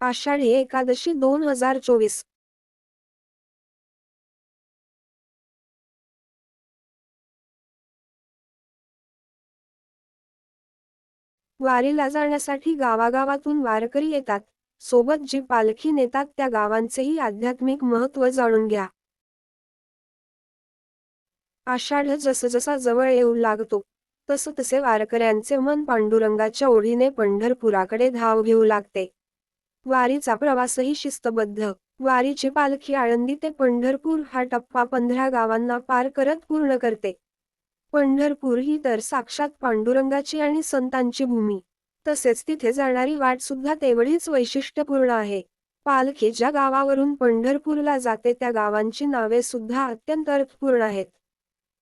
आषाढी एकादशी दोन हजार चोवीस. वारीला जाण्यासाठी गावागावातून वारकरी येतात. सोबत जी पालखी नेतात त्या गावांचेही आध्यात्मिक महत्त्व जाणून घ्या. आषाढ जसजसा जवळ येऊ लागतो तस तसे वारकऱ्यांचे मन पांडुरंगाच्या ओढीने पंढरपुराकडे धाव घेऊ लागते. वारीचा प्रवासही शिस्तबद्ध. वारीची पालखी आळंदी ते पंढरपूर हा टप्पा पंधरा गावांना पार करत पूर्ण करते. पंढरपूर ही तर साक्षात पांडुरंगाची आणि संतांची भूमी. तसेच तिथे जाणारी वाट सुद्धा तेवढीच वैशिष्ट्यपूर्ण आहे. पालखी ज्या गावावरून पंढरपूरला जाते त्या गावांची नावे सुद्धा अत्यंत अर्थपूर्ण आहेत.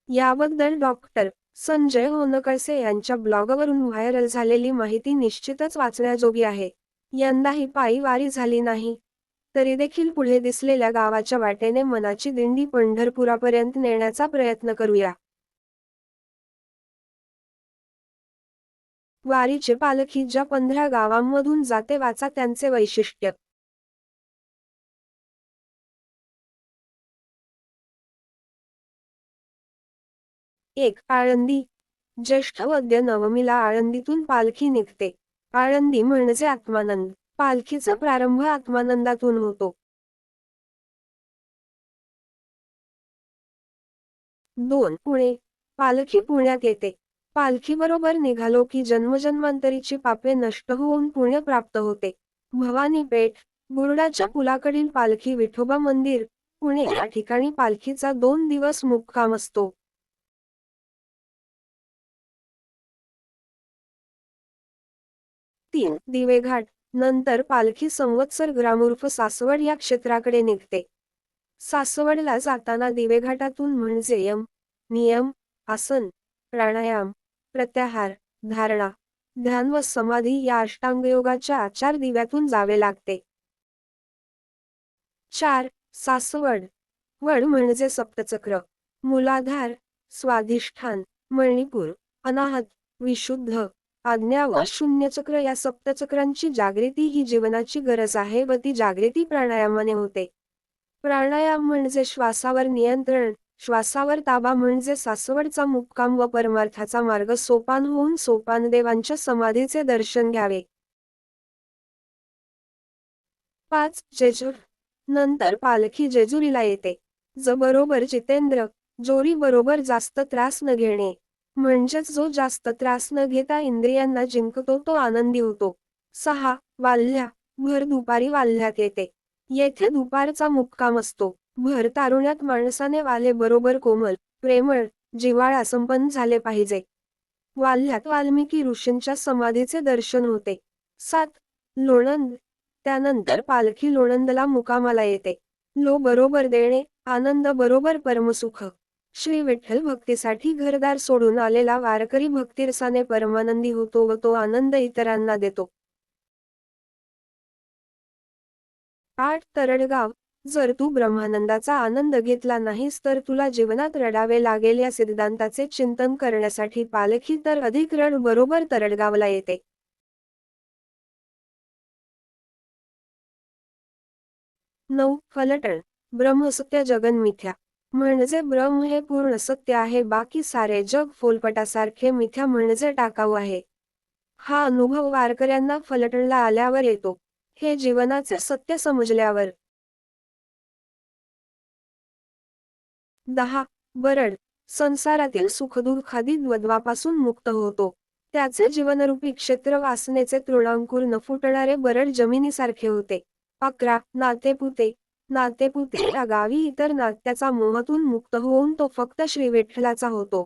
याबद्दल डॉक्टर संजय होनकळसे यांच्या ब्लॉगवरून व्हायरल झालेली माहिती निश्चितच वाचण्याजोगी आहे. यंदाही पायी वारी झाली नाही. तरी देखील पुढे दिसलेल्या गावाच्या वाटेने मनाची दिंडी पंढरपुरापर्यंत नेण्याचा प्रयत्न करूया. वारीचे पालखी ज्या पंधरा गावांमधून जाते वाचा त्यांचे वैशिष्ट्य. एक आळंदी. ज्येष्ठ वद्य नवमीला आळंदीतून पालखी निघते. आळंदी म्हणजे आत्मानंद. पालखीचा प्रारंभ आत्मानंदातून होतो. दोन पुणे. पालखी पुण्यात येते. पालखीबरोबर निघालो की जन्मजन्मांतरीची पापे नष्ट होऊन पुण्य प्राप्त होते. भवानी पेठ बुरडाच्या पुलाकडील पालखी विठोबा मंदिर पुणे. या ठिकाणी पालखीचा दोन दिवस मुक्काम असतो. तीन दिवेघाट नंतर पालखी संवत्सर ग्रामूर्फ सासवड या क्षेत्राकडे निघते. सासवडला जाताना दिवेघाटातून म्हणजे यम नियम आसन प्राणायाम प्रत्याहार धारणा ध्यान व समाधी या अष्टांगयोगाच्या आचार दिव्यातून जावे लागते. चार सासवड. वड म्हणजे सप्तचक्र मूलाधार स्वाधिष्ठान मणिपूर अनाहत विशुद्ध. आज्ञा व शून्यचक्र या सप्तचक्रांची जागृती ही जीवनाची गरज आहे व ती जागृती प्राणायामाने होते. प्राणायाम म्हणजे श्वासावर नियंत्रण श्वासावर ताबा म्हणजे सासवडचा मुक्काम व परमार्थाचा मार्ग सोपान होऊन सोपानदेवांच्या समाधीचे दर्शन घ्यावे. पाच जेजूर नंतर पालखी जेजुरीला येते. ज बरोबर जितेंद्र जोरी बरोबर जास्त त्रास न घेणे. म्हणजेच जो जास्त त्रास न घेता इंद्रियांना जिंकतो तो आनंदी होतो. सहा वाल्ह्या भर दुपारी वाल्ह्यात येते. येथे दुपारचा मुक्काम असतो. भर तारुण्यात माणसाने वाले बरोबर कोमल प्रेमळ जिवाळा संपन्न झाले पाहिजे. वाल्ह्यात वाल्मिकी ऋषींच्या समाधीचे दर्शन होते. सात लोणंद. त्यानंतर पालखी लोणंदला मुकामाला येते. लो बरोबर देणे आनंद बरोबर परमसुख. श्री विठ्ठल भक्तीसाठी घरदार सोडून आलेला वारकरी भक्तिरसाने परमानंदी होतो व तो आनंद इतरांना देतो. आठ तरडगाव जर तू ब्रह्मानंदाचा आनंद घेतला नाहीस तर तुला जीवनात रडावे लागेल या सिद्धांताचे चिंतन करण्यासाठी पालखी तर अधिक रड बरोबर तरडगावला येते. नऊ फलटण ब्रह्मसत्य जगन मिथ्या. म्हणजे ब्रह्म हे पूर्ण सत्य आहे बाकी सारे जग फोलपटासारखे मिथ्या म्हणजे टाकाऊ आहे. हा अनुभव वारकऱ्यांना फलटणला आल्यावर येतो. हे जीवनाचे सत्य समजल्यावर. दहा. बरड संसारातील सुखदुःखादी द्वद्वापासून मुक्त होतो. त्याचे जीवनरूपी क्षेत्र वासनेचे तृणांकुर न फुटणारे बरड जमिनीसारखे होते. अकरा. नातेपुते. नातेपुते या गावी इतर नात्याचा मोहातून मुक्त होऊन तो फक्त श्री विठ्ठलाचा होतो.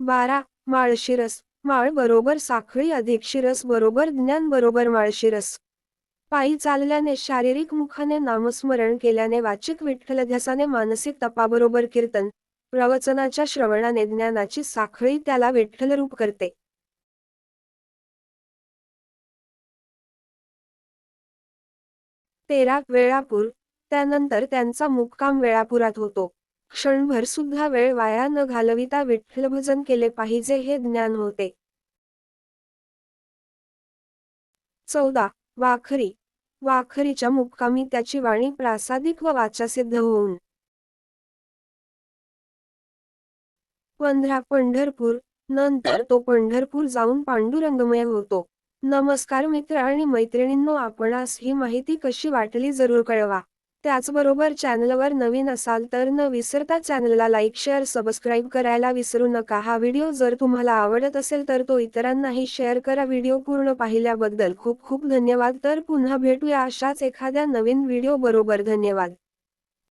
बारा. माळशिरस माळ बरोबर साखळी अधिक शिरस बरोबर ज्ञान बरोबर माळशिरस पायी चालल्याने शारीरिक मुखाने नामस्मरण केल्याने वाचिक विठ्ठलध्यासाने मानसिक तपाबरोबर कीर्तन प्रवचनाच्या श्रवणाने ज्ञानाची साखळी त्याला विठ्ठलरूप करते. तेरा वेळापूर त्यानंतर त्यांचा मुक्काम वेळापुरात होतो. क्षणभर सुद्धा वेळ वाया न घालविता विठ्ठलभजन केले पाहिजे हे ज्ञान होते. चौदा वाखरी. वाखरीच्या मुक्कामी त्याची वाणी प्रासादिक व वाचासिद्ध होऊन. पंधरा पंढरपूर. नंतर तो पंढरपूर जाऊन पांडुरंगमय होतो. नमस्कार मित्र आणि मैत्रिणींनो आपणास ही माहिती कशी वाटली जरूर कळवा. त्याचबरोबर चॅनलवर नवीन असाल तर न विसरता चॅनलला लाईक शेअर सबस्क्राईब करायला विसरू नका. हा व्हिडिओ जर तुम्हाला आवडत असेल तर तो इतरांनाही शेअर करा. व्हिडिओ पूर्ण पाहिल्याबद्दल खूप खूप धन्यवाद. तर पुन्हा भेटूया अशाच एखाद्या नवीन व्हिडिओ बरोबर. धन्यवाद.